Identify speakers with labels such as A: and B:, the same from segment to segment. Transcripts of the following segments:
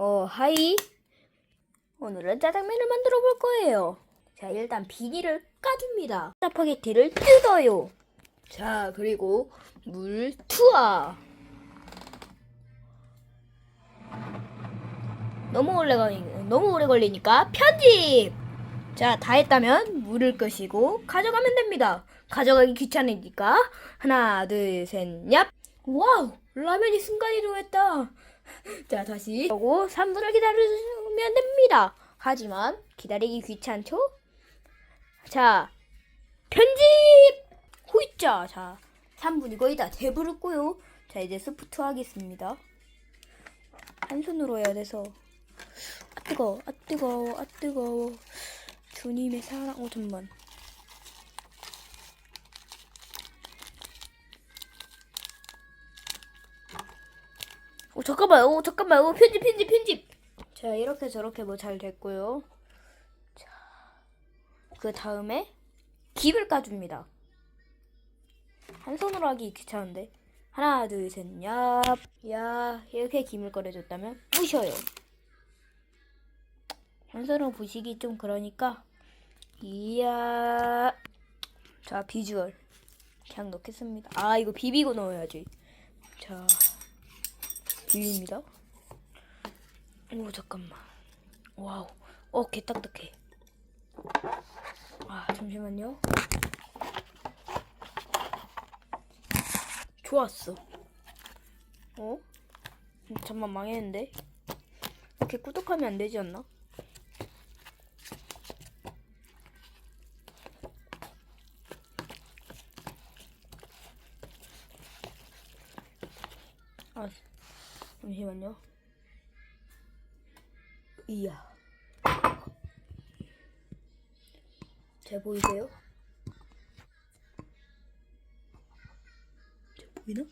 A: 어, 하이. 오늘은 짜장면을 만들어 볼 거예요. 자, 일단 비닐을 까줍니다. 짜파게티를 뜯어요. 자, 그리고 물 투하. 너무 오래 걸리, 너무 오래 걸리니까 편집. 자, 다 했다면 물을 끄시고 가져가면 됩니다. 가져가기 귀찮으니까 하나, 둘, 셋, 얍. 와우, 라면이 순간 이동했다. 자, 다시 하고 3분을 기다려주면 됩니다. 하지만 기다리기 귀찮죠? 자, 편집! 호이자! 자, 3분이 거의 다 돼버렸고요. 자, 이제 스프트 하겠습니다. 한 손으로 해야 돼서. 아, 뜨거워, 아, 뜨거워, 아, 뜨거워. 주님의 사랑, 어, 잠만. 어, 잠깐만, 어, 잠깐만, 어, 편집, 편집, 편집. 자, 이렇게 저렇게 뭐 잘 됐고요. 자, 그 다음에 김을 까줍니다. 한 손으로 하기 귀찮은데. 하나, 둘, 셋, 얍, 야, 이렇게 김을 꺼내줬다면 부셔요. 한 손으로 부시기 좀 그러니까, 이야. 자, 비주얼. 그냥 넣겠습니다. 아, 이거 비비고 넣어야지. 자. 비빔입니다. 오 잠깐만. 와우. 어 개 딱딱해. 아 잠시만요. 좋았어. 어? 잠만 망했는데. 이렇게 꾸덕하면 안 되지 않나? 아 잠시만요. 이야. 잘 보이세요? 잘 보이나?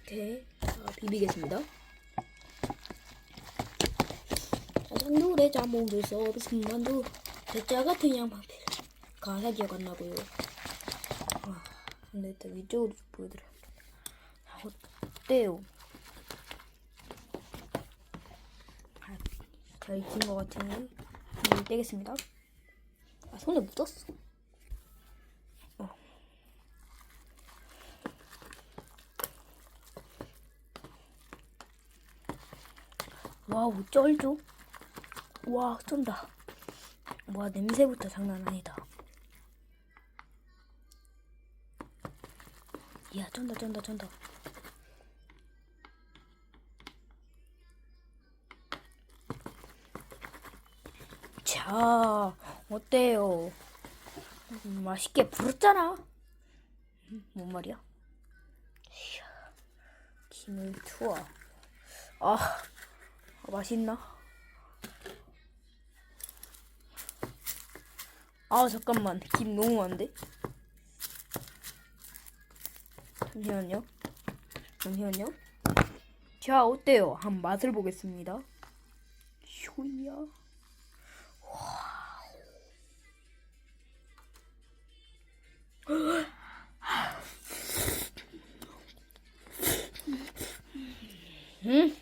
A: 오케이. 자, 비비겠습니다. 짜장노래 자몽들 서비스 만두 대짜 같은 양파필 가사 기억 안 나고요. 아, 근데 일단 위쪽으로 좀 보여드려. 어때요? 아, 잘 익힌 것 같으니 물 떼겠습니다. 아, 손에 묻었어. 어. 와우, 쩔죠? 와, 쩐다. 와, 냄새부터 장난 아니다. 이야, 쩐다, 쩐다, 쩐다. 자, 어때요? 음, 맛있게 불었잖아. 음, 뭔 말이야? 이야, 김을 투어. 아, 아, 맛있나? 아, 잠깐만. 김 너무 많은데? 잠시만요. 잠시만요. 자, 어때요? 한번 맛을 보겠습니다. 효이야. Hmm?